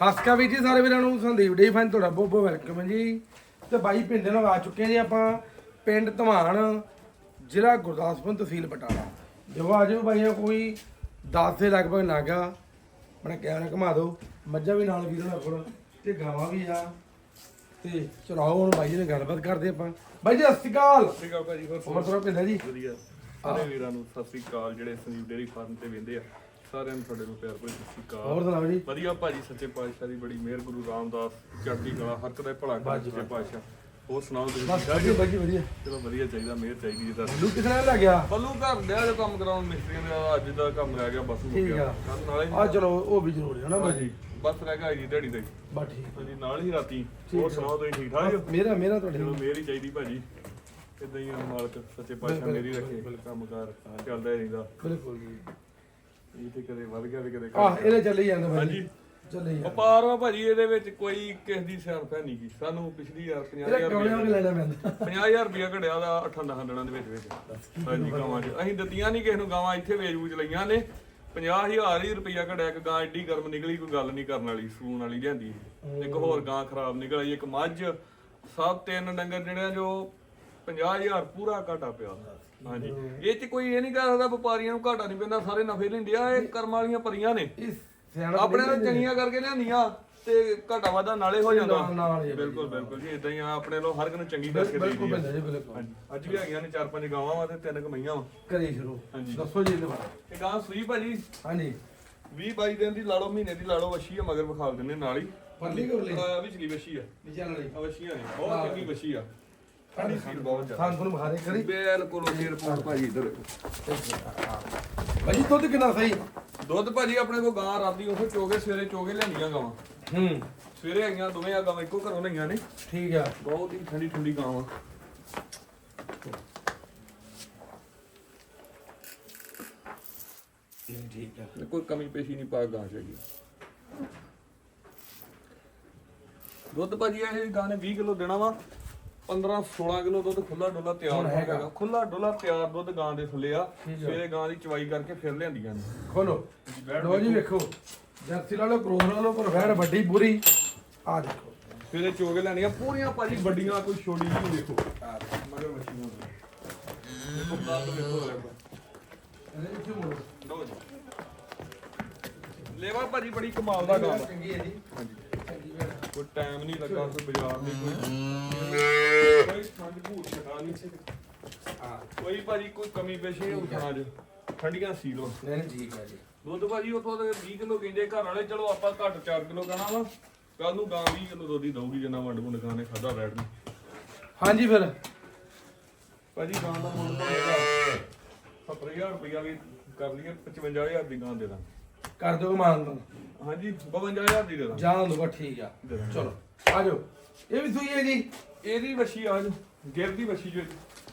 ਸਸਕਾ ਵੀ ਜੀ ਸਾਰੇ ਵੀਰਾਂ ਨੂੰ ਸੰਦੀਪ ਡੇ ਫਾਈਨ ਤੁਹਾਡਾ ਬਹੁਤ ਬਹੁਤ ਵੈਲਕਮ ਹੈ ਜੀ। ਤੇ ਬਾਈ ਪਿੰਡ ਨਾਲ ਆ ਚੁੱਕੇ ਜੀ ਆਪਾਂ ਪਿੰਡ ਧਮਾਨ ਜ਼ਿਲ੍ਹਾ ਗੁਰਦਾਸਪੁਰ ਤਹਿਸੀਲ ਬਟਾਲਾ। ਜੋ ਅੱਜ ਵੀ ਬਾਈਆਂ ਕੋਈ 10 ਦੇ ਲਗਭਗ ਨਾਗਾ ਆਪਣਾ ਕੈਮਰਾ ਘੁਮਾ ਦਿਓ ਮੱਝਾਂ ਵੀ ਨਾਲ ਵੀਰਾਂ ਕੋਲ ਤੇ ਗਾਵਾਂ ਵੀ ਆ। ਤੇ ਚਲਾਓ ਹੁਣ ਬਾਈ ਜੀ ਨਾਲ ਗੱਲਬਾਤ ਕਰਦੇ ਆਪਾਂ। ਬਾਈ ਜੀ ਸਤਿ ਸ਼੍ਰੀ ਅਕਾਲ। ਸਤਿ ਸ਼੍ਰੀ ਅਕਾਲ ਭਾਜੀ ਹੋਰ ਪਿੰਡ ਹੈ ਜੀ? ਵਧੀਆ। ਸਾਰੇ ਵੀਰਾਂ ਨੂੰ ਸਤਿ ਸ਼੍ਰੀ ਅਕਾਲ ਜਿਹੜੇ ਸੰਦੀਪ ਡੇਰੀ ਫਾਰਮ ਤੇ ਵਿੰਦੇ ਆ। ਸਾਰਿਆਂ ਨੂੰ ਤੁਹਾਡੇ ਨੂੰ ਪਿਆਰ ਭਰੀ ਸਤਿ ਸ਼੍ਰੀ ਹੋਰ ਅਕਾਲ ਸੁਣਾਓ ਜੀ? ਵਧੀਆ ਭਾਜੀ ਸੱਚੇ ਪਾਤਸ਼ਾਹ ਦੀ ਬੜੀ ਮਿਹਰ ਗੁਰੂ ਰਾਮਦਾਸ ਚੜ੍ਹਦੀ ਕਲਾ ਹਰ ਕਦੇ ਭਲਾ ਕਰ ਸੱਚੇ ਪਾਤਸ਼ਾਹ। ਹੋਰ ਸੁਣਾਓ ਤੁਸੀਂ ਬਸ ਵਧੀਆ ਜੀ? ਬਾਈ ਜੀ ਵਧੀਆ। ਚਲੋ ਵਧੀਆ ਚਾਹੀਦਾ ਮਿਹਰ ਚਾਹੀਦੀ ਜੀ ਤਾਂ ਲੂ ਕਿਸਨੇ ਲੱਗਿਆ ਬੱਲੂ ਘਰ ਦੇ ਜੋ ਕੰਮ ਕਰਾਉਣ ਮਿਸਤਰੀਆਂ ਦਾ ਅੱਜ ਦਾ ਕੰਮ ਰਹਿ ਗਿਆ ਬਸ ਠੀਕ ਗਿਆ। ਕੱਲ ਨਾਲੇ ਆ ਚਲੋ ਉਹ ਵੀ ਜ਼ਰੂਰੀ ਹੈ ਨਾ ਬਾਈ ਹਾਂਜੀ ਬਸ ਰਹਿ ਗਿਆ ਜੀ ਦਿਹਾੜੀ ਦਾ ਹੀ। ਬਸ ਠੀਕ ਹਾਂਜੀ ਨਾਲ ਹੀ ਰਾਤੀ। ਹੋਰ। ਸੁਣਾਓ ਤੁਸੀਂ ਠੀਕ ਠਾਕ ਹੋ ਮੇਰਾ ਮੇਰਾ ਤੁਹਾਡੇ ਚਲੋ ਮਿਹਰ ਹੀ ਚਾਹੀਦੀ ਭਾਜੀ। ਇਦਾਂ ਹੀ ਮਾਲਕ ਸੱਚੇ ਪਾਤਸ਼ਾਹ ਮੇਰੀ ਰੱਖੇ ਕੰਮਕਾਰ ਚੱਲਦਾ ਹੀ ਰਹਿੰਦਾ। ਬਿਲਕੁਲ ਜੀ। ਇਹ ਤੇ ਕਦੇ ਵੱਧ ਗਿਆ ਤੇ ਕਦੇ ਘੱਟ ਆਹ ਇਹਦੇ ਚੱਲੀ ਜਾਂਦਾ ਬਾਈ ਹਾਂਜੀ। ਚੱਲੀ ਜਾਂਦਾ। ਵਪਾਰ ਵਾ ਭਾਜੀ ਇਹਦੇ ਵਿੱਚ ਕੋਈ ਕਿਸ ਦੀ ਸਿਆਣਪ ਹੈ ਨਹੀਂ ਗੀ। ਸਾਨੂੰ ਪਿਛਲੀ ਯਾਰ ਇਹਦਾ 50000 ਕੌਣਿਆਂ ਰੁਪਏ ਵੀ ਲੈਣਾ ਪੈਂਦਾ 50000 ਰੁਪਇਆ ਘੜਿਆ ਦਾ 8 10 ਦਿਨਾਂ ਦੇ ਵਿੱਚ ਵਿੱਚ। ਹਾਂਜੀ ਗਾਵਾਂ 'ਚ। ਅਸੀਂ ਦਿੱਤੀਆਂ ਨਹੀਂ ਕਿਸੇ ਨੂੰ ਗਾਵਾਂ ਇੱਥੇ ਵੇਚ ਵੂਚ ਲਈਆਂ ਨੇ। 50000 ਹੀ ਰੁਪਇਆ ਘੜਿਆ ਇੱਕ ਗਾਂ ਐਡੀ ਗਰਮ ਨਿਕਲੀ ਕੋਈ ਗੱਲ ਨਹੀਂ ਕਰਨ ਵਾਲੀ ਸੂਣ ਵਾਲੀ ਲਿਆਂਦੀ। ਇੱਕ ਹੋਰ ਗਾਂ ਖਰਾਬ ਨਿਕਲ ਆਈ ਇੱਕ ਮੱਝ। ਸਭ ਤਿੰਨ ਡੰਗਰ ਜਿਹੜੇ ਜੋ 50000 ਪੂਰਾ ਘਾਟਾ ਪਿਆ। ਹਾਂਜੀ। ਇਹ 'ਚ ਕੋਈ ਇਹ ਨਹੀਂ ਕਹਿ ਸਕਦਾ ਵਪਾਰੀਆਂ ਨੂੰ ਘਾਟਾ ਨਹੀਂ ਪੈਂਦਾ ਸਾਰੇ ਨਫੇ ਲੈਂਦੇ ਆ ਇਹ ਕਰਮ ਵਾਲੀਆਂ ਪਰੀਆਂ ਨੇ। ਇਸ ਸਿਆਣਾ ਆਪਣੇ ਨਾਲ ਚੰਗੀਆਂ ਕਰਕੇ ਲਿਆਂਦੀਆਂ ਤੇ ਘਾਟਾ ਵਾਧਾ ਨਾਲੇ ਹੋ ਜਾਂਦਾ। ਨਾਲ- ਨਾਲ ਹੀ ਆ। ਬਿਲਕੁਲ ਬਿਲਕੁਲ ਜੀ ਇਦਾਂ ਹੀ ਆ ਆਪਣੇ ਲੋ ਹਰ ਇੱਕ ਨੂੰ ਚੰਗੀ ਕਰਕੇ ਬਿਲਕੁਲ ਦੇਈਦੀ ਆ। ਬੰਦਾ ਜੀ ਬਿਲਕੁਲ। ਹਾਂਜੀ। ਅੱਜ ਵੀ ਹੈਗੀਆਂ ਨੇ ਚਾਰ ਪੰਜ ਗਾਵਾਂ ਵਾ ਤੇ ਤਿੰਨ ਕਮਈਆਂ ਵਾ। ਕਰੀ ਸ਼ੁਰੂ। ਹਾਂਜੀ। ਦੱਸੋ ਜੀ ਇਹਦੇ ਬਾਰੇ। ਇਹ ਗਾਂ ਸੂਈ ਭਾਜੀ। ਹਾਂਜੀ। 20 22 ਦਿਨ ਦੀ ਲਾ ਲਓ ਮਹੀਨੇ ਦੀ ਲਾ ਲਓ ਵੱਛੀ ਆ ਮਗਰ ਵਿਖਾ ਦਿੰਨੇ ਨਾਲ ਹੀ। ਪਰਲੀ ਕਰਲੀ ਆ ਵਿਚਲੀ ਵੱਛੀ ਆ? ਨੀਚੇ ਵਾਲੀ। ਆ ਨੇ ਬਹੁਤ ਚੰਗੀ ਵੱਛੀ ਆ। ਠੰਡੀ ਸੀਲ ਬਹੁਤ ਜ਼ਿਆਦਾ। ਖਾਨ ਤੁਹਾਨੂੰ ਬੁਖਾਰੇ ਕਰੀ। ਬਿਲਕੁਲ ਉਹ ਰਿਪੋਰਟ ਭਾਜੀ ਇਧਰ ਬਾਈ ਜੀ ਦੁੱਧ ਕਿੰਨਾ ਸਹੀ? ਦੁੱਧ ਭਾਜੀ ਆਪਣੇ ਕੋਲ ਗਾਂ ਰਾਤੀ ਉਹ ਚੋਗੇ ਸਵੇਰੇ ਚੋਗੇ ਲਿਆਂਦੀਆਂ ਗਾਵਾਂ। ਹੂੰ। ਸਵੇਰੇ ਆਈਆਂ ਦੋਵੇਂ ਆ ਗਾਵਾਂ ਇੱਕੋ ਘਰੋਂ ਲਈਆਂ ਨੇ। ਠੀਕ ਆ। ਬਹੁਤ ਹੀ ਠੰਡੀ ਠੰਡੀ ਗਾਂ ਵਾ ਠੀਕ ਆ। ਕੋਈ ਕਮੀ ਪੇਸ਼ੀ ਨਹੀਂ ਪਾ ਗਾਂ ਚਾਹੀਦੀ ਦੁੱਧ ਭਾਜੀ ਇਹ ਗਾਂ ਨੇ 20 ਕਿਲੋ ਦੇਣਾ ਵਾ। 15 16 ਕਿਲੋ ਦੁੱਧ ਖੁੱਲਾ ਡੋਲਾ ਤਿਆਰ ਹੁਣ ਹੈਗਾ। ਖੁੱਲਾ ਡੋਲਾ ਤਿਆਰ ਦੁੱਧ ਗਾਂ ਦੇ ਥੱਲੇ ਆ। ਸਵੇਰੇ ਗਾਂ ਦੀ ਚਵਾਈ ਕਰਕੇ ਫਿਰ ਲਿਆਂਦੀਆਂ ਨੇ। ਖੋਲੋ। ਲੋ ਜੀ ਵੇਖੋ। ਜਰਸੀ ਲਾ ਲਓ ਕਰੋਸ ਲਾ ਲਓ ਪਰ ਵੈੜ ਵੱਡੀ ਬੁਰੀ। ਆ ਦੇਖੋ। ਸਵੇਰੇ ਚੋਗੇ ਲੈਣੀਆਂ। ਪੂਰੀਆਂ ਭਾਜੀ ਵੱਡੀਆਂ ਕੋਈ ਛੋਟੀ ਨਹੀਂ ਦੇਖੋ। ਮਗਰ ਮੱਛੀਆਂ ਦੇਖੋ। ਕੱਦ ਵੇਖੋ ਲੈ ਇਹਦੇ ਵਿੱਚ ਮੁੜੋ। ਲਓ ਜੀ। ਲੇਵਾ ਭਾਜੀ ਬੜੀ ਕਮਾਲ ਦਾ ਗਾਂ ਵਾ। ਚੰਗੀ ਹੈ ਜੀ। ਹਾਂਜੀ। ਕੋਈ ਟਾਈਮ ਨਹੀਂ ਲੱਗਾ ਕੋਈ ਬਾਜ਼ਾਰ ਨਹੀਂ ਕੋਈ ਕੋਈ ਠੰਡ ਭੂਤ ਛਕਾ ਨਹੀਂ। ਹਾਂ ਕੋਈ ਭਾਜੀ ਕੋਈ ਕਮੀ ਪੇਸ਼ੀ ਨਹੀਂ ਉਠਾਣਾ ਜ। ਠੰਡੀਆਂ ਸੀਲੋ ਨਹੀਂ ਨਹੀਂ ਠੀਕ ਹੈ ਜੀ। ਦੁੱਧ ਭਾਜੀ ਉਤੋਂ ਦੇ 20 ਕਿਲੋ ਕਹਿੰਦੇ ਘਰ ਵਾਲੇ ਚਲੋ ਆਪਾਂ ਘੱਟ 4 ਕਿਲੋ ਕਹਣਾ ਵਾ। ਕੱਲ ਨੂੰ ਗਾਂ 20 ਕਿਲੋ ਦੁੱਧ ਹੀ ਦਊਗੀ ਜਿੰਨਾ ਵੰਡ ਵੰਡ ਨੇ ਖਾਦਾ ਰੈਡ ਨੇ। ਹਾਂਜੀ ਫਿਰ। ਭਾਜੀ ਗਾਂ ਦਾ ਮੁੱਲ ਤਾਂ ਹੈਗਾ। 70000 ਰੁਪਇਆ ਵੀ ਕਰ ਲਈਏ 55000 ਦੀ ਗਾਂ ਦੇ ਦਾਂ ਕਰ ਦਿਓ ਮਾਨ ਨੂੰ। ਹਾਂਜੀ 52000 ਦੀ ਦੇ ਦਾਂ ਜਾਣ ਦੋ ਠੀਕ ਆ। ਚਲੋ ਆ ਜਾਓ। ਇਹ ਵੀ ਸੂਈ ਹੈ ਜੀ? ਇਹਦੀ ਵਸ਼ੀ ਆ ਜੋ ਗਿਰ ਦੀ ਵਸ਼ੀ ਜੋ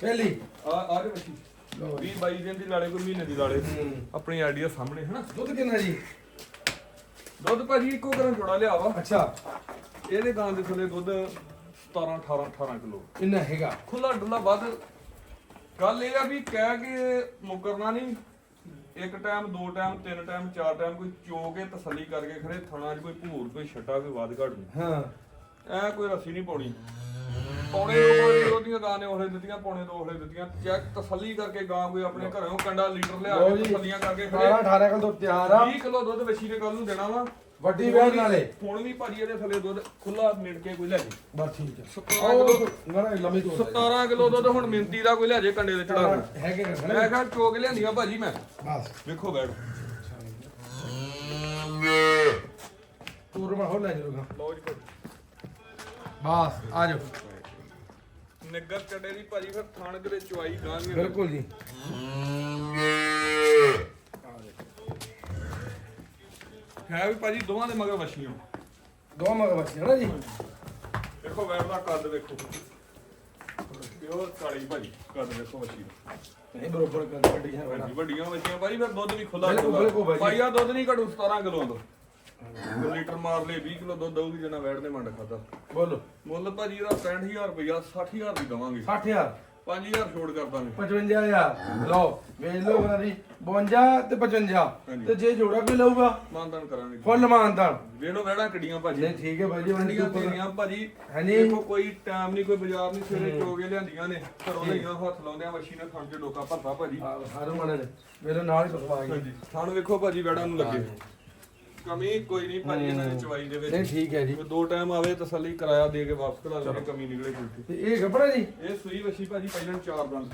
ਪਹਿਲੀ। ਆ ਆ ਜੋ ਵਸ਼ੀ ਲਓ 20 22 ਦਿਨ ਦੀ ਲਾੜੇ ਕੋਈ ਮਹੀਨੇ ਦੀ ਲਾੜੇ। ਆਪਣੀ ਆਈਡੀਆ ਸਾਹਮਣੇ ਹਨਾ? ਦੁੱਧ ਕਿੰਨਾ ਜੀ? ਦੁੱਧ ਭਾਜੀ ਇੱਕੋ ਘਰੋਂ ਜੋੜਾ ਲਿਆ ਵਾ। ਅੱਛਾ। ਇਹਦੇ ਗਾਂ ਦੇ ਥੱਲੇ ਦੁੱਧ 17 18 18 ਕਿਲੋ। ਇੰਨਾ ਹੈਗਾ। ਖੁੱਲਾ ਡੁੱਲਾ ਵੱਧ। ਗੱਲ ਇਹ ਆ ਵੀ ਕਹਿ ਕੇ ਮੁਕਰਨਾ ਨਹੀਂ। ਇੱਕ ਟਾਈਮ ਦੋ ਟਾਈਮ ਤਿੰਨ ਟਾਈਮ ਚਾਰ ਟਾਈਮ ਕੋਈ ਚੋ ਕੇ ਤਸੱਲੀ ਕਰਕੇ ਖੜੇ ਥਣਾ 'ਚ ਕੋਈ ਭੂਰ ਕੋਈ ਛੱਟਾ ਕੋਈ ਵੱਧ ਘੱਟ ਨਹੀਂ। ਹਾਂ। ਐ ਕੋਈ ਰੱਸੀ ਨਹੀਂ ਪਾਉਣੀ। ਪੌਣੇ ਦੋ ਉਹਦੀਆਂ ਗਾਂ ਨੇ ਉਹਲੇ ਦਿੱਤੀਆਂ ਪੌਣੇ ਦੋ ਉਹਲੇ ਦਿੱਤੀਆਂ। ਚੈੱਕ ਤਸੱਲੀ ਕਰਕੇ ਗਾਂ ਕੋਈ ਆਪਣੇ ਘਰੋਂ ਕੰਡਾ ਲੀਟਰ ਲਿਆ ਲਓ ਕੇ ਜੀ। ਤਸੱਲੀਆਂ ਕਰਕੇ 18 ਖੜੇ 18 ਕਿਲੋ ਤੋਂ ਤਿਆਰ ਆ। 20 ਕਿਲੋ ਦੁੱਧ ਵਛੀ ਨੇ ਕੱਲ ਨੂੰ ਦੇਣਾ ਵਾ। ਵੱਡੀ ਵੈੜ ਨਾਲੇ। ਹੁਣ ਵੀ ਭਾਜੀ ਇਹਦੇ ਥੱਲੇ ਦੁੱਧ ਖੁੱਲਾ ਮਿਣ ਕੇ ਕੋਈ ਲੈ ਜੇ। ਬਸ ਠੀਕ 17 ਕਿਲੋ ਨਾ ਨਾ ਲੰਮੀ ਤੋਂ 17 ਕਿਲੋ ਦੁੱਧ ਹੁਣ ਮਿੰਤੀ ਦਾ ਕੋਈ ਲੈ ਜੇ ਕੰਡੇ ਦੇ ਚੜਾ ਕੇ ਹੈਗੇ ਮੈਂ ਕਿਹਾ ਚੋਕ ਲਿਆਂਦੀਆਂ ਭਾਜੀ ਮੈਂ। ਬਸ। ਵੇਖੋ ਬੈਠ। ਤੂਰ ਮਾ ਹੋ ਲੈ ਜਰੂਗਾ ਲਓ ਜੀ ਬਸ ਆ ਜਾਓ। ਨਿੱਗਰ ਚੱਡੇ ਦੀ ਭਾਜੀ ਫਿਰ ਥਾਣ ਕਿਤੇ ਚਵਾਈ ਗਾਂਗੇ ਬਿਲਕੁਲ ਜੀ। ਹੈ ਵੀ ਭਾਜੀ ਦੋਵਾਂ ਦੇ ਮਗਰ ਵਛੀਆਂ ਦੋ ਮਗ ਬੱਚੇ ਨਾ ਜੀ? ਵੇਖੋ ਬੈਠ ਦਾ ਕੱਦ ਵੇਖੋ ਪਿਓਰ ਕਾਲੀ ਭਾਜੀ ਕੱਦ ਵੇਖੋ ਵਛੀ ਦਾ। ਨਹੀਂ ਬਰੋਬਰ ਕਰ ਕੱਢੀ ਹੈ ਵੱਡੀਆਂ ਵਛੀਆਂ। ਭਾਜੀ ਫਿਰ ਦੁੱਧ ਵੀ ਖੁੱਲਾ ਬਿਲਕੁਲ, ਬਿਲਕੁਲ ਭਾਜੀ। ਪਾਈਆ ਦੁੱਧ ਨਹੀਂ ਘਟੂ 17 ਕਿਲੋ ਦਾ ਦੋ ਲੀਟਰ ਮਾਰ ਲੇ 20 ਕਿਲੋ ਦੁੱਧ ਦਊਗੀ ਜਿੰਨਾ ਵੈੜ ਨੇ ਮੰਡ ਖਾਦਾ ਬੋਲੋ। ਮੁੱਲ ਭਾਜੀ ਇਹਦਾ 65000 ਰੁਪਇਆ 60000 ਦੀ ਦਵਾਂਗੇ। 60000 5000 ਛੋੜ ਕਰ ਦਾਂਗੇ 55000 ਲਓ ਵੇਚ ਲਓ ਉਹਨਾਂ ਦੀ 52 ਤੇ 55 ਹਾਂਜੀ। ਤੇ ਜੇ ਜੋੜਾ ਕੋਈ ਲਊਗਾ? ਮਾਨਦਾਨ ਕਰਾਂਗੇ ਫੁੱਲ ਮਾਨਦਾਨ। ਵੇਣੋ ਵੜਾ ਕੱਡੀਆਂ ਭਾਜੀ। ਨਹੀਂ ਠੀਕ ਹੈ ਭਾਈ ਜੀ ਕੱਡੀਆਂ ਮੰਡੀ ਤੇਰੀਆਂ ਭਾਜੀ। ਹਾਂਜੀ। ਦੇਖੋ ਕੋਈ ਟਾਈਮ ਨਹੀਂ ਕੋਈ ਬਾਜ਼ਾਰ ਨਹੀਂ ਸਵੇਰੇ ਚੋਗੇ ਲਿਆਂਦੀਆਂ ਨੇ। ਘਰੋਂ ਲਈਆਂ ਹੱਥ ਲਾਉਂਦੇ ਆ ਮੱਛੀ ਨੇ ਖਾਣ ਕੇ ਡੋਕਾ ਭਰਦਾ ਭਾਜੀ। ਹਰ ਮਨ ਮੇਰੇ ਨਾਲ ਹੀ ਪਸਵਾ ਗਈ। ਥਣ ਵੇਖੋ ਭਾਜੀ ਵੜਾ ਨੂੰ ਲੱਗੇ। ਕਮੀ ਕੋਈ ਨਹੀਂ ਭਾਜੀ ਇਹਨਾਂ ਦੀ ਚਵਾਈ ਦੇ ਨਹੀਂ ਵਿੱਚ ਠੀਕ ਹੈ ਜੀ। ਕੋਈ ਦੋ ਟਾਈਮ ਆਵੇ ਤਸੱਲੀ ਕਿਰਾਇਆ ਦੇ ਕੇ ਵਾਪਸ ਕਰਾ ਲੈਣੇ ਕਮੀ ਨਿਕਲੇ ਕੋਈ ਤੇ ਇਹ ਕੱਪੜਾ ਜੀ? ਇਹ ਸੂਈ ਵਸ਼ੀ ਭਾਜੀ ਪਹਿਲਾਂ ਚਾਰ ਦੰਦ।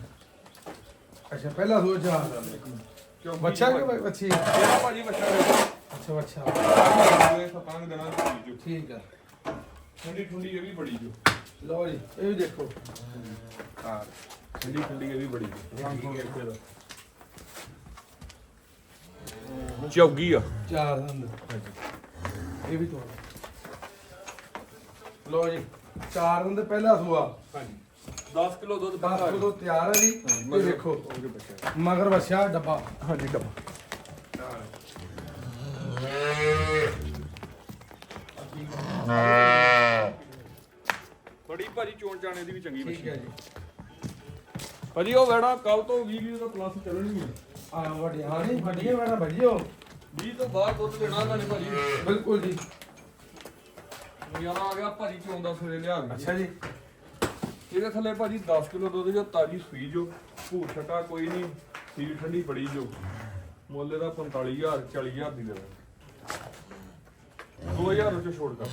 ਅੱਛਾ ਪਹਿਲਾ ਸੋਚ ਆ ਕਿਉਂ ਬੱਚਾ ਕਿ ਬੱਚੀ? ਇਹਦਾ ਭਾਜੀ ਬੱਚਾ ਅੱਛਾ ਅੱਛਾ ਇਹ ਦੇਣਾ ਜੋ ਠੀਕ ਆ ਠੰਡੀ ਠੰਡੀ ਇਹ ਵੀ ਬੜੀ ਜੋ ਲਓ ਜੀ ਇਹ ਵੀ ਦੇਖੋ। ਹਾਂ ਠੰਡੀ ਠੰਡੀ ਇਹ ਵੀ ਬੜੀ ਜੋ ਚੌਗੀ ਆ। ਚਾਰ ਦੰਦ ਇਹ ਵੀ ਤੋੜ। ਲਓ ਜੀ ਚਾਰ ਦੰਦ ਪਹਿਲਾ ਸੂਆ। ਹਾਂਜੀ। 10 ਕਿਲੋ ਦੁੱਧ 10 ਕਿਲੋ ਤਿਆਰ ਹੈ ਜੀ। ਇਹ ਦੇਖੋ ਮਗਰ ਵਸਿਆ ਡੱਬਾ। ਹਾਂਜੀ ਡੱਬਾ। ਬੜੀ ਭਾਜੀ ਚੋਣ ਚਾਣੇ ਦੀ ਵੀ ਚੰਗੀ ਠੀਕ ਹੈ ਜੀ। ਭਾਜੀ ਉਹ ਵੜਾ ਕੱਲ ਤੋਂ 20 ਕਿਲੋ ਦਾ ਪਲੱਸ ਚੱਲਣੀ ਹੈ ਆ ਵੱਡੀਆਂ ਨਹੀਂ ਵੱਡੀਆਂ ਮੈਡਮ ਭਜਿਓ 20 ਤੋਂ ਬਾਅਦ ਦੁੱਧ ਦੇਣਾ ਉਹਨਾਂ ਨੇ ਭਾਜੀ। ਬਿਲਕੁਲ ਜੀ। ਨਜ਼ਾਰਾ ਆ ਗਿਆ ਭਾਜੀ ਚੋਣ ਦਾ ਸਵੇਰੇ ਲਿਆ ਕੇ। ਅੱਛਾ ਜੀ। ਇਹਦੇ ਥੱਲੇ ਭਾਜੀ 10 ਕਿਲੋ ਦੁੱਧ ਜੋ ਤਾਜੀ ਸੂਈ ਜੋ ਭੂਰ ਛਟਾ ਕੋਈ ਨਹੀਂ ਸੀਲ ਠੰਡੀ ਬੜੀ ਜੋ। ਮੁੱਲ ਦਾ 45000 40000 ਦੀ ਦੇ ਦਾਂਗੇ 2000 ਉੱਤੇ ਛੋੜ ਕਰ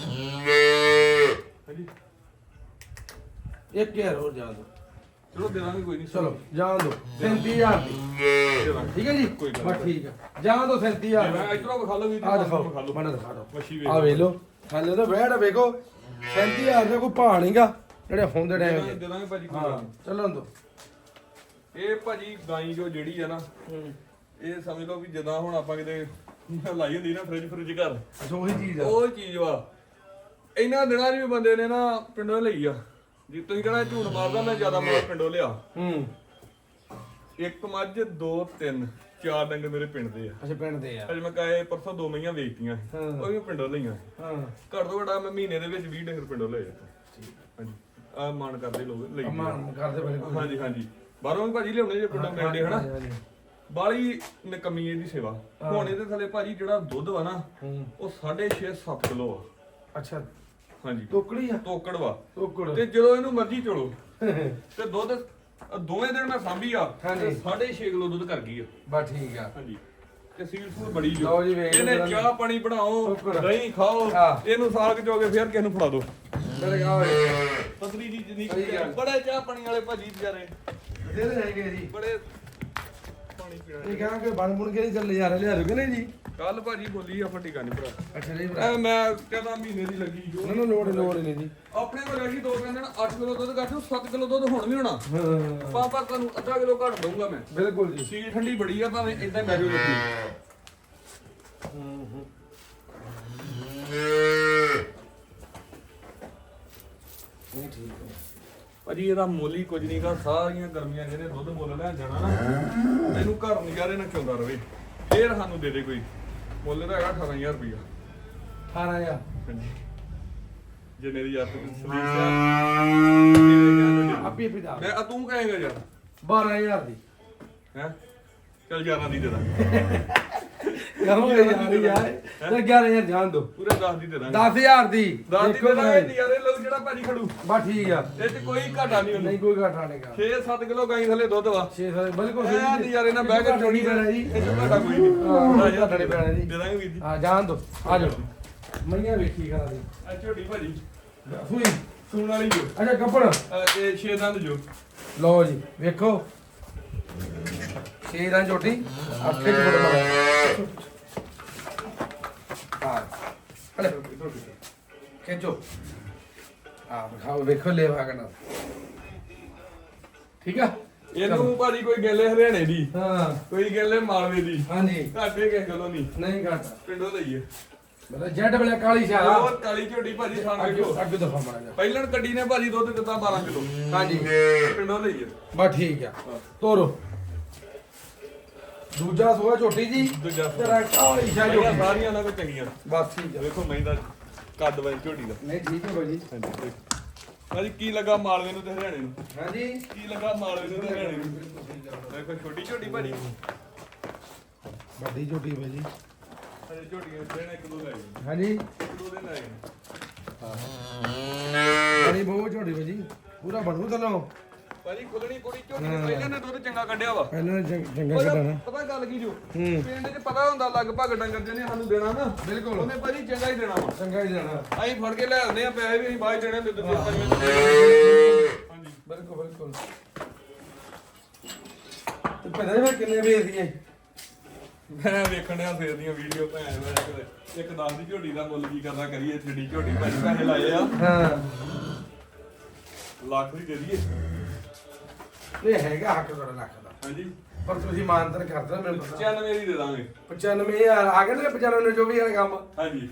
ਹਾਂਜੀ। ਇੱਕ ਹਜ਼ਾਰ ਹੋਰ ਜਾ ਦੋ ਚਲੋ ਦੇ ਦਾਂਗੇ ਕੋਈ ਨਹੀਂ। ਚਲੋ ਜਾਣ ਦੋ। 33000 ਦੀ। ਦੇ ਦਾਂਗੇ। ਠੀਕ ਹੈ ਜੀ? ਕੋਈ ਗੱਲ ਬਸ ਠੀਕ ਹੈ। ਜਾਣ ਦੋ 33000 ਮੈਂ ਇਧਰੋਂ ਵਿਖਾ ਲਓ ਵੀ ਆ ਦਿਖਾਓ ਵਿਖਾ ਲਓ ਮਨ ਦਿਖਾ ਦਿਓ। ਮੱਛੀ ਆ ਵੇਖ ਲਓ। ਥੱਲੇ ਤਾਂ ਬੈਠ ਵੇਖੋ। 33000 ਦਾ ਕੋਈ ਭਾਅ ਨਹੀਂਗਾ ਜਿਹੜੇ ਹੁੰਦੇ ਦੇ ਟਾਈਮ ਦਾਂਗੇ ਦੇ ਦਾਂਗੇ ਭਾਜੀ ਕੋਈ ਹਾਂ ਗੱਲ ਨੀ। ਚੱਲਣ ਦੋ। ਇਹ ਭਾਜੀ ਗਾਈ ਜੋ ਜਿਹੜੀ ਆ ਨਾ ਇਹ ਸਮਝ ਲਓ ਵੀ ਜਦੋਂ ਹੁਣ ਆਪਾਂ ਕਿਤੇ ਲਾਈ ਹੁੰਦੀ ਨਾ ਫ੍ਰਿਜ ਫ੍ਰਿਜ ਘਰ। ਅੱਛਾ ਉਹੀ ਚੀਜ਼ ਆ। ਉਹ ਚੀਜ਼ ਵਾ। ਇਹਨਾਂ ਦਿਨਾਂ 'ਚ ਵੀ ਬੰਦੇ ਨੇ ਨਾ ਪਿੰਡੋਂ ਲਈ ਆ। ਜੀ ਤੁਸੀਂ ਕਹਿੰਦਾ ਝੂਠ ਮਾਰਦਾ ਮੈਂ ਜ਼ਿਆਦਾ ਮਾਲ ਪਿੰਡੋਂ ਲਿਆ ਹੂੰ। ਇੱਕ ਮੱਝ ਦੋ ਤਿੰਨ ਚਾਰ ਡੰਗ ਮੇਰੇ ਪਿੰਡ ਦੇ ਆ। ਅੱਛਾ ਪਿੰਡ ਦੇ ਆ। ਅੱਜ ਮੈਂ ਕਹੇ ਪਰਸੋਂ ਦੋ ਮਈਆਂ ਵੇਚਤੀਆਂ ਸੀ। ਹਾਂ। ਉਹ ਵੀ ਪਿੰਡੋਂ ਲਈਆਂ ਹਾਂ। ਘੱਟ ਤੋਂ ਘੱਟ ਮੈਂ ਮਹੀਨੇ ਦੇ ਵਿੱਚ 20 ਡੰਗਰ ਪਿੰਡੋਂ ਲਏ ਆ ਹਾਂਜੀ। ਆ ਮਾਨ ਕਰਦੇ ਲੋਕ ਲਈ ਅਮਾਨ ਕਰਦੇ ਬਿਲਕੁਲ। ਹਾਂਜੀ ਹਾਂਜੀ। ਬਾਹਰੋਂ ਵੀ ਭਾਜੀ ਲਿਆਉਣੇ ਜੇ ਪਿੰਡੋਂ ਮਿਲਦੇ ਹਨਾ। ਬਾਲੀ ਨਕਮੀ ਇਹਦੀ ਸੇਵਾ। ਹੁਣ ਇਹਦੇ ਥੱਲੇ ਭਾਜੀ ਜਿਹੜਾ ਦੁੱਧ ਵਾ ਨਾ ਹੂੰ। ਉਹ 6.5 7 ਕਿਲੋ ਆ। ਅੱਛਾ। ਹਾਂਜੀ। ਟੋਕੜੀ ਆ। ਤੋਕੜ ਵਾ। ਟੋਕੜ ਤੇ ਜਦੋਂ ਇਹਨੂੰ ਮਰਜ਼ੀ ਚੋਲੋ। ਤੇ ਦੁੱਧ ਅ, ਦੋਵੇਂ ਦਿਨ ਮੈਂ ਸਾਂਭੀ ਆ। ਹਾਂਜੀ। ਤੇ 6.5 ਕਿਲੋ ਦੁੱਧ ਕਰ ਗਈ ਆ। ਬਸ ਠੀਕ ਆ। ਹਾਂਜੀ। ਤੇ ਸੀਲ ਸੂਲ ਬੜੀ ਜੋ। ਲਓ ਜੀ, ਵੇਖ ਲਓ ਇਹਨੇ ਜਰਾ। ਚਾਹ ਪਾਣੀ ਬਣਾਓ ਸ਼ੁਕਰ। ਦਹੀਂ ਖਾਓ ਹਾਂ। ਇਹਨੂੰ ਸਾਗ ਚੋਗੇ ਫੇਰ ਕਿਸ ਨੂੰ ਫੜਾ ਦਿਓ ਮੇਰੇ ਗਾ ਓਏ ਪਤਲੀ ਜੀ ਜਿੰਨੀ ਸਹੀ ਗੱਲ। ਬੜੇ ਚਾਹ ਪਾਣੀ ਵਾਲੇ ਭਾਜੀ ਵਿਚਾਰੇ। ਜਿਹੜੇ ਹੈਗੇ ਜੀ। ਬੜੇ ਪਾਣੀ ਪੀਣਾ ਇਹ ਕਹਾਂ ਕਿ ਬਣ ਬੁਣ ਕੇ ਨਹੀਂ ਚੱਲ ਯਾਰ ਲਿਆ ਰੁਕੇ ਨੇ ਜੀ। ਕੱਲ ਭਾਜੀ ਬੋਲੀ ਆ ਫੱਟੀ ਨਹੀਂ ਭਰਾ। ਅੱਛਾ ਨਹੀਂ ਐ ਮੈਂ ਕਹਿੰਦਾ ਮਹੀਨੇ ਦੀ ਲੱਗੀ ਜੋ ਨਾ ਨਾ ਲੋੜ ਲੋੜ ਨਹੀਂ ਜੀ। ਆਪਣੇ ਕੋਲ ਰਹੀ ਦੋ ਤਿੰਨ ਦਿਨ 8 ਕਿਲੋ ਦੁੱਧ ਕੱਢ 7 ਕਿਲੋ ਦੁੱਧ ਹੁਣ ਵੀ ਹੋਣਾ। ਹਾਂ ਪਾ ਤੁਹਾਨੂੰ ਅੱਧਾ ਕਿਲੋ ਘੱਟ ਦਊਂਗਾ ਮੈਂ। ਬਿਲਕੁਲ ਜੀ। ਸੀਲ ਠੰਡੀ ਬੜੀ ਆ ਭਾਵੇਂ ਇਦਾਂ ਮੈਜੋ ਹੂੰ ਹੂੰ ਨਹੀਂ ਠੀਕ ਹੈ। ਭਾਜੀ ਇਹਦਾ ਮੁੱਲ ਹੀ ਕੁਝ ਨਹੀਂਗਾ ਸਾਰੀਆਂ ਗਰਮੀਆਂ ਜਿਹਨੇ ਦੁੱਧ ਮੁੱਲ ਲੈਣ ਜਾਣਾ ਨਾ ਇਹਨੂੰ ਘਰ ਨਜ਼ਾਰੇ ਨਾਲ ਚੋਂਦਾ ਰਵੇ। ਫੇਰ ਸਾਨੂੰ ਦੇ ਦੇ ਕੋਈ। ਮੁੱਲ ਦਾ ਹੈਗਾ 18000 ਰੁਪਇਆ 18000 ਹਾਂਜੀ। ਜਿੰਨੇ ਦੀ ਯਾਰ ਤੂੰ ਸਲੀਪ ਆਪੀ ਪਿਤਾ ਮੈਂ ਆ ਤੂੰ ਕਹੇਗਾ ਯਾਰ। 12000 ਦੀ। ਹੈ? ਚਲ 11 ਦੀ ਦੇ ਦਾਂਗੇ। ਕਹੋ ਯਾਰ ਯਾਰ। ਤੇ 11000 ਜਾਣ ਦੋ। ਪੂਰੇ 10 ਦੀ ਦੇ ਦਾਂਗੇ 10000 ਦੀ। 10 ਦੀ ਦੇ ਦਾਂਗੇ। ਨਜ਼ਾਰੇ ਲਓ ਜਿਹੜਾ ਭਾਜੀ ਖੜੂ। ਬਸ ਠੀਕ ਆ। ਇਹ ਚ ਕੋਈ ਘਾਟਾ ਨਹੀਂ ਉਹਨੂੰ ਨਹੀਂ ਕੋਈ ਘਾਟਾ ਨਹੀਂਗਾ 6-7 ਕਿਲੋ ਗਾਈ ਥੱਲੇ ਦੁੱਧ ਵਾ। 6 ਸਾਲ ਬਿਲਕੁਲ ਐ ਸਹੀ। ਨਜ਼ਾਰੇ ਨਾਲ ਬਹਿ ਕੇ ਚੋਣੀ ਪੈਣਾ ਜੀ। ਇਹ ਚ ਘਾਟਾ ਕੋਈ ਨਹੀਂ। ਹਾਂ, ਘਾਟਾ ਨਹੀਂ ਪੈਣਾ ਜੀ। ਦੇ ਦਾਂਗੇ ਵੀਰ ਜੀ। ਹਾਂ ਜਾਣ ਦੋ। ਆ ਜਾਓ। ਮਈਆਂ ਵੇਖੀ ਕਰਾ ਦੀ ਆ ਝੋਟੀ ਭਾਜੀ। ਸੂਈ। ਸੂਣ ਵਾਲੀ ਜੋ। ਅੱਛਾ ਕੱਪੜ। ਇਹ ਛੇ ਦੰਦ ਜੋ। ਲਓ ਜੀ ਵੇਖੋ। ਛੇ ਦਾ ਝੋਟੀ। ਅੱਖੇ ਚ ਬੜਾ ਮਾਰਾ। ਹਾਂ ਹਲੇ ਖੇਚੋ ਆ ਖਾਓ ਵੇਖੋ ਲੈ ਭਾਗਣਾ ਠੀਕ ਆ ਇਹਨੂੰ ਭਾਜੀ ਕੋਈ ਗੇਲੇ ਹਰਿਆਣੇ ਦੀ ਹਾਂ ਕੋਈ ਗੇਲੇ ਮਾਲਵੇ ਦੀ ਹਾਂਜੀ ਘਾਟੇ ਕਿਸੇ ਗੱਲੋਂ ਨਹੀਂ ਨਹੀਂ ਘਾਟਾ ਪਿੰਡੋਂ ਲਈਏ ਮਤਲਬ ਜੱਟ ਬਲੇ ਕਾਲੀ ਸ਼ਾਹ ਉਹ ਕਾਲੀ ਝੋਟੀ ਭਾਜੀ ਖਾਣ ਅੱਗੇ ਵੇਖੋ ਅੱਗੇ ਦਫਾ ਮਾਰਾ ਜਾ ਪਹਿਲਣ ਗੱਡੀ ਨੇ ਭਾਜੀ ਦੁੱਧ ਦਿੱਤਾ 12 ਕਿਲੋ ਹਾਂਜੀ ਪਿੰਡੋਂ ਲਈਏ ਬਸ ਠੀਕ ਆ ਤੋਰੋ ਦੂਜਾ ਸੋਆ ਝੋਟੀ ਜੀ ਦੂਜਾ ਕਾਲੀ ਸ਼ਾਹ ਜਿਹੜੀਆਂ ਝੋਟੀ। ਸਾਰੀਆਂ ਨਾਲ ਕੋਈ ਚੰਗੀਆਂ। ਬਸ ਠੀਕ ਆ। ਵੇਖੋ ਮੈਂ ਦਾ ਕੱਦ ਵਾਲੀ ਝੋਟੀ ਦਾ। ਨਹੀਂ ਠੀਕ ਹੈ ਭਾਜੀ ਹਾਂਜੀ ਭਾਜੀ ਕੀ ਲੱਗਾ ਮਾਲਵੇ ਨੂੰ ਤੇ ਹਰਿਆਣੇ ਨੂੰ? ਹਾਂਜੀ। ਕੀ ਲੱਗਾ ਮਾਲਵੇ ਨੂੰ ਤੇ ਹਰਿਆਣੇ ਨੂੰ? ਦੇਖੋ ਛੋਟੀ ਛੋਟੀ ਭਾਜੀ। ਵੱਡੀ ਝੋਟੀ ਬਾਈ ਜੀ। ਅਜੇ ਝੋਟੀਆਂ ਦੇਣਾ ਇੱਕ ਦੋ ਲੈ ਗਏ ਹਾਂਜੀ। ਇੱਕ ਦੋ ਦਿਨ ਲੈ ਗਏ ਬੜੀ ਬਹੁਤ ਝੋਟੀ ਬਾਈ ਜੀ। ਪੂਰਾ ਬਣੂ ਥੱਲੋਂ। ਭਾਜੀ ਖੁਦਣੀ ਕੁੜੀ ਝੋਟੀ ਨੂੰ ਪਹਿਲਾਂ ਨੇ ਦੁੱਧ ਚੰਗਾ ਕੱਢਿਆ ਵਾ। ਪਹਿਲਾਂ ਚੰ- ਚੰਗਾ ਉਹਦਾ ਕੱਢਣਾ। ਪਤਾ ਗੱਲ ਕੀ ਜੋ ਪਿੰਡ 'ਚ ਪਤਾ ਹੁੰਦਾ ਲਗਭਗ ਡੰਗਰ ਜਿਹਨੇ ਸਾਨੂੰ ਦੇਣਾ ਨਾ। ਬਿਲਕੁਲ। ਉਹਨੇ ਭਾਜੀ ਚੰਗਾ ਹੀ ਦੇਣਾ ਵਾ। ਚੰਗਾ ਹੀ ਜਾਣਾ ਅਸੀਂ ਫੜ ਕੇ ਲੈ ਆਉਂਦੇ ਆ ਪੈਸੇ ਵੀ ਅਸੀਂ ਬਾਅਦ 'ਚ ਦੇਣੇ ਦੁੱਧ ਦੇ ਪੰਜਵੇਂ ਹਾਂਜੀ। ਬਿਲਕੁਲ ਬਿਲਕੁਲ। ਤੇ ਪਤਾ ਨਹੀਂ ਕਿੰਨੇ ਵੇਚਦੀਆਂ ਮੈਂ ਵੇਖਣ ਡਿਆ ਫੇਰ ਦੀਆਂ ਵੀਡੀਓ ਭੈਣ ਮੈਂ ਇੱਕ- ਇੱਕ ਦਸ ਦੀ ਝੋਟੀ ਦਾ ਮੁੱਲ ਕੀ ਕਰਨਾ ਕਰੀਏ ਛੱਡੀ ਝੋਟੀ ਭਾਜੀ ਪੈਸੇ ਲਾਏ ਆ। ਹਾਂ। ਲੱਖ ਦੀ ਦੇ ਦਈਏ। ਇਹ ਹੈਗਾ ਹੱਕ ਤੁਹਾਡਾ ਲੱਖ ਦਾ। ਹਾਂਜੀ। ਪਰ ਤੁਸੀਂ ਮਾਨਤਰ ਕਰਦੇ ਹੋ ਮੈਨੂੰ ਪਤਾ। 95 ਦੀ ਦੇ ਦਾਂਗੇ। 95000 ਆ ਗਏ ਨੇ 95 ਜੋ ਵੀ ਵਾਲਾ ਕੰਮ। ਹਾਂਜੀ।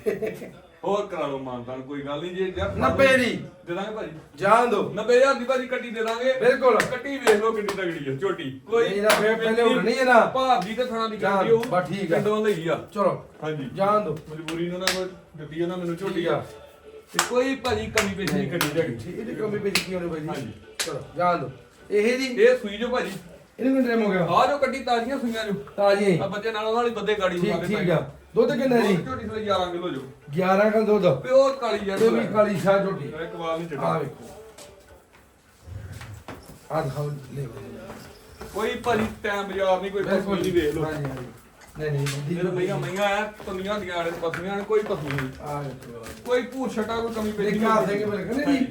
ਹੋਰ ਕਰਾ ਲਓ ਮਾਨਤਾਨ ਕੋਈ ਗੱਲ ਨਹੀਂ ਜੇ ਯਾਰ 90 ਦੀ। ਦੇ ਦਾਂਗੇ ਭਾਜੀ। ਜਾਣ ਦੋ। 90000 ਦੀ ਭਾਜੀ ਕੱਟੀ ਦੇ ਦਾਂਗੇ। ਬਿਲਕੁਲ। ਕੱਟੀ ਵੇਖ ਲਓ ਕਿੰਨੀ ਤਗੜੀ ਹੈ ਝੋਟੀ। ਕੋਈ ਨਹੀਂ ਨਾ ਫੇਰ ਪਹਿਲੇ ਉੱਡਣੀ ਹੈ ਨਾ। ਭਾਬੀ ਤੇ ਥਾਣਾ ਦੀ ਕੱਟੀ ਉਹ ਬਸ ਠੀਕ ਆ। ਪਿੰਡੋਂ ਲਈ ਆ। ਚਲੋ ਹਾਂਜੀ। ਜਾਣ ਦੋ। ਮਜਬੂਰੀ ਨੂੰ ਨਾ ਕੋਈ ਦਿੱਤੀ ਉਹਨਾਂ ਮੈਨੂੰ ਝੋਟੀ। ਆ। ਤੇ ਕੋਈ ਭਾਜੀ ਕਮੀ ਪੇਸ਼ੀ ਨਹੀਂ ਕੱਢੀ ਜਾਗੀ ਇਹਦੀ ਕਮੀ ਪੇਸ਼ੀ ਕੀ ਹੋਣੀ ਬਾਈ ਜੀ ਹਾਂਜੀ। ਚਲੋ ਜਾਣ ਦੋ। ਇਹ ਜੀ। ਇਹ ਸੂਈ ਜੋ ਭਾਜੀ। ਇਹਨੂੰ ਕਿੰਨਾ ਟਾਈਮ ਹੋ ਗਿਆ। ਆ ਜੋ ਕੱਟੀ ਤਾਜ਼ੀਆਂ ਸੂਈਆਂ ਜੋ। ਤਾਜੀ ਆ ਬੱਚੇ ਨਾਲੋਂ ਹੀ ਬੱਦੇ ਗਾੜੀ ਠੀਕ ਠੀਕ ਆ। ਦੁੱਧ ਕਿੰਨਾ ਜੀ? ਝੋਟੀ ਥਲੇ 11 ਕਿਲੋ ਜੋ। 11 ਕਿਲੋ ਦੁੱਧ। ਪਿਓਰ ਕਾਲੀ ਤੇ ਵੀ ਕਾਲੀ ਸ਼ਾਹ ਝੋਟੀ। ਇੱਕ ਵਾਰ ਨਹੀਂ ਆ ਚੜਾ ਵੇਖੋ। ਆ ਦਿਖਾਓ ਲੈ ਕੋਈ ਭਾਜੀ ਟਾਈਮ ਬਾਜ਼ਾਰ ਨਹੀਂ ਕੋਈ ਫਸਲ ਨਹੀਂ ਵੇਖ ਲਓ। ਹਾਂਜੀ ਹਾਂਜੀ। ਨਹੀਂ ਨਹੀਂ ਮੇਰੇ ਮਈਆਂ ਮਈਆਂ ਆ ਤੁੰਦੀਆਂ ਦੀਆਂ ਆੜੇ ਪਸਲੀਆਂ ਨੇ ਕੋਈ ਪਸਲੀ ਨਹੀਂ। ਆ ਕੋਈ ਭੂਰ ਛਟਾ ਕੋਈ ਕਮੀ ਪੇਸ਼ੀ ਦੇਖਿਆ ਆਸੇ ਕਿ ਬਿਲਕੁਲ ਨਹੀਂ ਜੀ।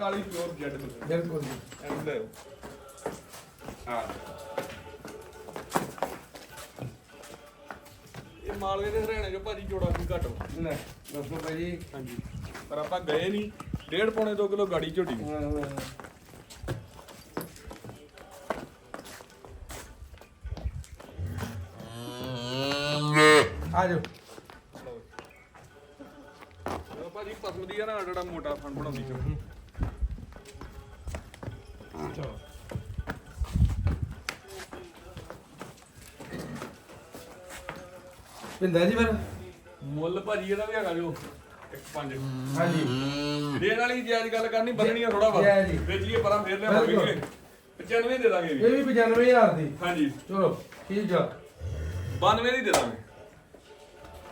ਕਾਲੀ ਪਿਓਰ ਜੱਟ ਬਿਲਕੁਲ ਬਿਲਕੁਲ ਜੀ। ਐਂਡ ਲੈ ਹਾਂ ਇਹ ਮਾਲਵੇ ਦੇ ਹਰਿਆਣੇ ਚੋਂ ਭਾਜੀ ਜੋੜਾ ਵੀ ਘੱਟ ਵਾ। ਲੈ ਦੱਸੋ ਭਾਈ ਜੀ ਹਾਂਜੀ। ਪਰ ਆਪਾਂ ਗਏ ਨਹੀਂ ਡੇਢ ਪੌਣੇ 2 ਕਿਲੋ ਗਾੜੀ ਝੋਟੀ ਦੀ। ਆ ਜਾਓ। ਚਲੋ ਭਾਜੀ ਪਸਮ ਦੀ ਆ ਨਾ ਜਿਹੜਾ ਮੋਟਾ ਫਣ ਬਣਾਉਂਦੀ ਚੋ ਪਿੰਦਾ ਜੀ ਫਿਰ? ਮੁੱਲ ਭਾਜੀ ਇਹਦਾ ਵੀ ਹੈਗਾ ਜੋ। ਇੱਕ ਪੰਜ। ਹਾਂਜੀ। ਦੇਣ ਵਾਲੀ ਜਾਇਜ਼ ਗੱਲ ਕਰਨੀ ਬੰਨਣੀ ਆ ਥੋੜਾ ਵਾ। ਜਾਇਜ਼ ਹੀ। ਵੇਚੀਏ ਪਰਾਂ ਫੇਰ ਲਿਆਵਾਂਗੇ ਬਿਲਕੁਲ। 95 ਦੇ ਦਾਂਗੇ ਵੀ ਇਹ ਵੀ 95000 ਦੀ। ਹਾਂਜੀ। ਚਲੋ ਠੀਕ ਆ। 92 ਦੀ ਦੇ ਦਾਂਗੇ।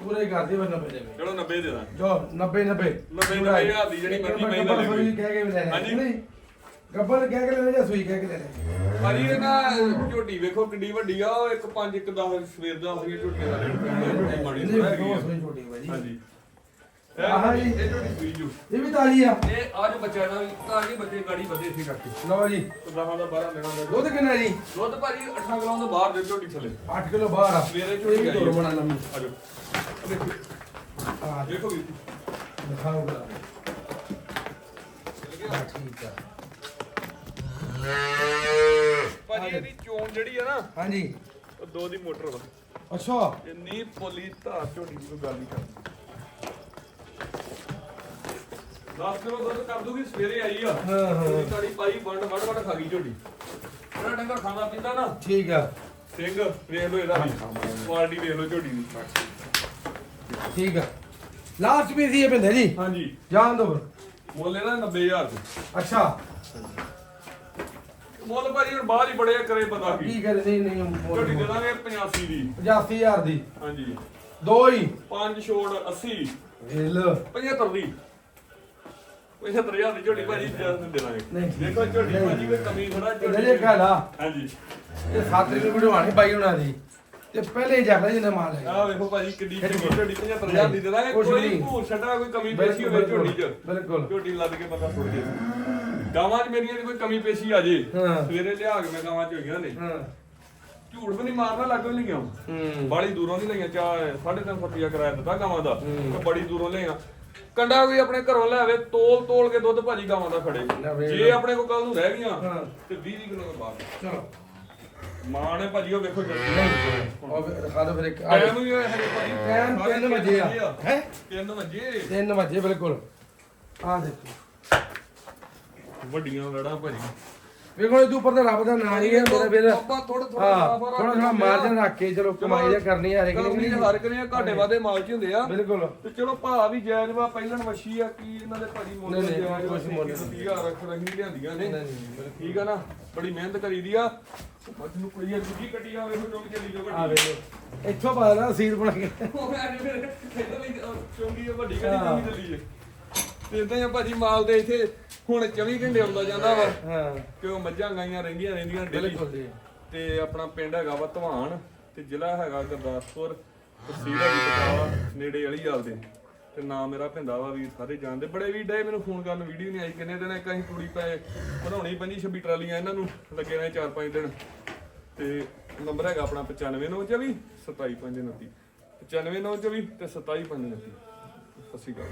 ਪੂਰੇ ਕਰ ਦੇ ਬੰਨਾ ਪੈ ਜਾਵੇ ਚਲੋ 90 ਦੇ ਦਾਂਗੇ। ਜੋ 90 90 ਨੱਬੇ ਨੱਬੇ ਹਜ਼ਾਰ ਦੀ ਜਿਹੜੀ ਮਰਜ਼ੀ ਮਹਿੰਗਾ ਲੈ ਸੂਈ ਲਈ। ਕਹਿ ਕੇ ਵੀ ਲੈ ਹਾਂਜੀ। ਨਹੀਂ? ਗੱਬਰ ਕਹਿ ਕੇ ਲੈ ਜਾਂ ਸੂਈ ਕਹਿ ਕੇ ਲੈ ਲੈ। ਭਾਜੀ ਇਹ ਨਾ ਝੋਟੀ ਵੇਖੋ ਕਿੱਡੀ ਵੱਡੀ ਆ ਉਹ ਇੱਕ 5 ਇੱਕ 10 ਸਵੇਰ ਦਾ ਸੀਗੇ ਝੋਟੀਆਂ ਦਾ ਰੇਟ ਪੈਂਦਾ ਮਾੜੀ ਨਹੀਂ ਥੋੜ੍ਹਾ ਬਹੁਤ ਹੈਗੀ ਸੋਹਣੀ ਛੋਟੀ ਹੈ ਆ। ਜੀ ਹਾਂਜੀ। ਆਹ ਜੀ। ਇਹ ਝੋਟੀ ਸੂਈ ਜੋ। ਇਹ ਵੀ ਤਾਜੀ ਆ। ਇਹ ਅੱਜ ਬੱਚਾ ਦਾ ਤਾਂ ਜੀ ਬੱਚੇ ਗਾੜੀ ਵਧੇ ਸੀ ਕਰਕੇ। ਲਓ ਜੀ। ਦਹਾਂ ਦਾ 12 ਦਿਨਾਂ ਦਾ ਦੁੱਧ ਕਿੰਨਾ ਜੀ? ਦੁੱਧ ਭਾਜੀ 8 ਕਿਲੋ ਤੋਂ ਬਾਹਰ ਦੇ ਝੋਟੀ ਥੱਲੇ। 8 ਕਿਲੋ ਬਾਹਰ ਆ। ਸਵੇਰੇ ਇਹ ਝੋਟੀ ਵੀ ਆਈ ਆ। ਬਣਾ ਲੰਮੀ ਆਜੋ ਦੇਖੋ ਆ ਦੇਖੋ। ਜੀ ਦਿਖਾਓ ਗਿਆ। ਠੀਕ ਆ। ਭਾਜੀ ਇਹਦੀ ਚੋਣ ਜਿਹੜੀ ਆ ਨਾ ਹਾਂਜੀ। ਉਹ ਦੋ ਦੀ ਮੋਟਰ ਵਾ। ਅੱਛਾ। ਇੰਨੀ ਪੋਲੀ ਧਾਰ ਝੋਟੀ ਦੀ ਕੋਈ ਗੱਲ ਨਹੀਂ ਕਰਦੀ 10 ਕਿਲੋ ਦੁੱਧ ਕਰ ਦੂਗੀ ਸਵੇਰੇ ਆਈ ਆ। ਹਾਂ, ਹਾਂ। ਪੂਰੀ ਤਾੜੀ ਪਾਈ ਵੰਡ ਵੰਡ ਵੰਡ ਖਾ ਗਈ ਝੋਟੀ। ਜਿਹੜਾ ਡੰਗਰ ਖਾਣਾ ਪੀਂਦਾ ਨਾ। ਠੀਕ ਆ। ਸਿੰਘ ਵੇਖ ਲਓ ਇਹਦਾ ਵੀ। ਕੁਆਲਿਟੀ ਵੇਖ ਲਓ ਝੋਟੀ ਦੀ। ਠੀਕ ਆ। ਲਾਸਟ ਪੀਸ ਹੀ ਹੈ ਪਿੰਦੇ ਜੀ। ਹਾਂਜੀ। ਜਾਣ ਦੋ ਮੁੱਲ ਇਹਦਾ 90000 ਦੇ ਅੱਛਾ। ਮੁੱਲ ਭਾਜੀ ਹੁਣ ਬਾਹਰ ਹੀ ਬੜੇ ਕਰੇ ਬੰਦਾ ਕੀ। ਕੀ ਕਰ ਨਹੀਂ ਨਹੀਂ ਝੋਟੀ ਦੇ ਦਾਂਗੇ 85 ਦੀ। 85000 ਦੀ। ਹਾਂਜੀ। ਦੋ ਹੀ। 5 ਛੋੜ 80 ਇਹ ਲੋ 75 ਦੀ 75000 ਦੀ ਝੋਟੀ ਭਾਜੀ ਜਦ ਦੇ ਦਾਂਗੇ ਨਹੀਂ। ਦੇਖੋ ਝੋਟੀ ਭਾਜੀ ਕੋਈ ਕਮੀ ਥੋੜਾ ਲਈ ਗੱਲ ਆ। ਹਾਂਜੀ। ਇਹ 7 ਰੁਪਏ ਵਧਵਾਣੀ ਬਾਈ ਉਹਨਾਂ ਦੀ। ਤੇ ਪਹਿਲੇ ਹੀ ਜਾਖਦਾ ਜਿੰਨਾ ਮਾਲ ਹੈ ਆਹ ਵੇਖੋ ਭਾਜੀ ਕਿੱਡੀ ਚੰਗੀ ਝੋਟੀ 75000 ਦੀ ਦੇ ਦਾਂਗੇ। ਕੁਛ ਕੋਈ ਨਹੀਂ। ਭੂਰ ਛੱਡਾ ਕੋਈ ਕਮੀ ਪੇਸ਼ੀ ਹੋਵੇ ਝੋਟੀ 'ਚ। ਬਿਲਕੁਲ। ਝੋਟੀ ਲੱਦ ਕੇ ਬੰਦਾ ਸੁੱਟ ਜੇ ਗਾਵਾਂ 'ਚ ਮੇਰੀਆਂ ਦੀ ਕੋਈ ਕਮੀ ਪੇਸ਼ੀ ਆ ਜੇ। ਹਾਂ। ਸਵੇਰੇ ਲਿਆ ਕੇ ਮੈਂ ਗਾਵਾਂ 'ਚ ਹੋਈਆਂ ਨੇ। ਹਾਂ। ਝੂਠ ਵੀ ਨਹੀਂ ਮਾਰਨਾ ਲੱਗੋ ਲਈਆਂ ਹੂੰ। ਬਾੜੀ ਦੂਰੋਂ ਨਹੀਂ ਲਈਆਂ ਚਾ 3.5 ਰੁਪਿਆ ਕਿਰਾਇਆ ਦਿੱਤਾ ਗਾਵਾਂ ਦਾ। ਹੂੰ। ਤੇ ਬੜੀ ਦੂਰੋਂ ਲਈਆਂ ਕੰਡਾ ਕੋਈ ਆਪਣੇ ਘਰੋਂ ਲੈ ਆਵੇ ਤੋਲ ਤੋਲ ਕੇ ਦੁੱਧ ਭਾਜੀ ਗਾਵਾਂ ਦਾ ਖੜੇ। ਜੇ ਆਪਣੇ ਕੋਲ ਕੱਲ ਨੂੰ ਰਹਿ ਗਈਆਂ ਹਾਂ। ਤੇ 20 ਕਿਲੋ ਤੋਂ ਬਾਅਦ। ਚਲੋ। ਮਾਂ ਨੇ ਭਾਜੀ ਉਹ ਵੇਖੋ ਨਹੀਂ ਉਹ ਦਿਖਾ ਦੋ ਫਿਰ ਇੱਕ। ਆ ਟਾਈਮ ਵੀ ਹਜੇ ਭਾਜੀ। ਟਾਈਮ 3 ਵਜੇ ਆ। ਹੈ? 3 ਵਜੇ। 3 ਵਜੇ ਬਿਲਕੁਲ। ਆ ਦੇਖੋ। ਵੱਡੀਆਂ ਲੜਾਂ ਭਾਜੀ। ਵੇਖੋ ਇਹ ਉੱਪਰ ਤਾਂ ਰੱਬ ਦਾ ਨਾਂ ਹੀ ਹੈ ਮੇਰਾ ਫਿਰ ਆਪਾਂ ਥੋੜਾ ਥੋੜਾ ਹਾਂ ਥੋੜਾ ਥੋੜਾ ਮਾਰਜਨ ਰੱਖ ਕੇ ਚਲੋ ਕਮਾਈ ਜਾਂ ਕਰਨੀ ਆ ਹਰੇਕ ਨੇ। ਕੰਪਨੀ ਦੇ ਹਰ ਕਨੇ ਘਾਟੇ ਵਾਦੇ ਮਾਲ ਚ ਹੁੰਦੇ ਆ। ਬਿਲਕੁਲ। ਤੇ ਚਲੋ ਭਾ ਵੀ ਜਾਇਜ਼ ਵਾ ਪਹਿਲਣ ਵਸ਼ੀ ਆ ਕੀ ਇਹਨਾਂ ਦੇ ਭਾਜੀ ਮੁੱਲ ਨਹੀਂ, ਨਹੀਂ, ਜਾਇਜ਼ ਕੁਛ ਮੁੱਲ ਨਹੀਂ। 30000 ਰੱਖ ਰਹੀ ਲਿਆਂਦੀਆਂ ਨੇ। ਨਹੀਂ, ਨਹੀਂ, ਠੀਕ ਆ ਨਾ ਬੜੀ ਮਿਹਨਤ ਕਰੀ ਦੀ ਆ। ਮੱਝ ਨੂੰ ਕੋਈ ਆ ਦੂਜੀ ਕੱਟੀ ਆ ਵੇਖੋ ਚੋਂ ਚੱਲੀ ਜੋ ਆ ਵੇਖੋ ਇੱਥੋਂ ਪਾ ਲਾ ਸੀਰ ਬਣਾ ਕੇ। ਉਹ ਮੈਂ ਨੀ ਫਿਰ ਇੱਧਰ ਲਈ ਚੋਂਗੀ ਆ ਵੱਡੀ ਕੱਟੀ ਚੋਂਗੀ ਚੱਲੀ ਏ ਤੇ ਇਦਾਂ ਹੀ ਆ ਭਾਜੀ ਮਾਲ ਦੇ ਇੱਥੇ ਹੁਣ 24 ਘੰਟੇ ਆਉਂਦਾ ਜਾਂਦਾ ਵਾ ਹਾਂ। ਕਿਉਂ ਮੱਝਾਂ ਗਾਈਆਂ ਰਹਿੰਦੀਆਂ ਰਹਿੰਦੀਆਂ ਬਿਲਕੁਲ ਜੀ। ਤੇ ਆਪਣਾ ਪਿੰਡ ਹੈਗਾ ਵਾ ਧਵਾਨ ਤੇ ਜ਼ਿਲ੍ਹਾ ਹੈਗਾ ਗੁਰਦਾਸਪੁਰ ਤਹਿਸੀਲ ਹੈਗੀ ਪਟਾਵਾ ਨੇੜੇ ਵਾਲੀ ਜਾਲ ਦੇ। ਤੇ ਨਾਮ ਮੇਰਾ ਭਿੰਦਾ ਵਾ ਵੀਰ ਸਾਰੇ ਜਾਣਦੇ। ਬੜੇ ਵੀ ਡੇ ਮੈਨੂੰ ਫੋਨ ਕਰਨ ਵੀਡੀਓ ਨਹੀਂ ਆਈ। ਕਿੰਨੇ ਦਿਨ ਇੱਕ ਅਸੀਂ ਤੂੜੀ ਪਏ ਬਣਾਉਣੀ ਪੰਜੀ 26 ਟਰਾਲੀਆਂ ਇਹਨਾਂ ਨੂੰ ਲੱਗੇ ਨੇ 4-5 ਦਿਨ। ਤੇ ਨੰਬਰ ਹੈਗਾ ਆਪਣਾ 95924 27529 95924 ਤੇ 27529 ਸਤਿ ਸ਼੍ਰੀ ਅਕਾਲ।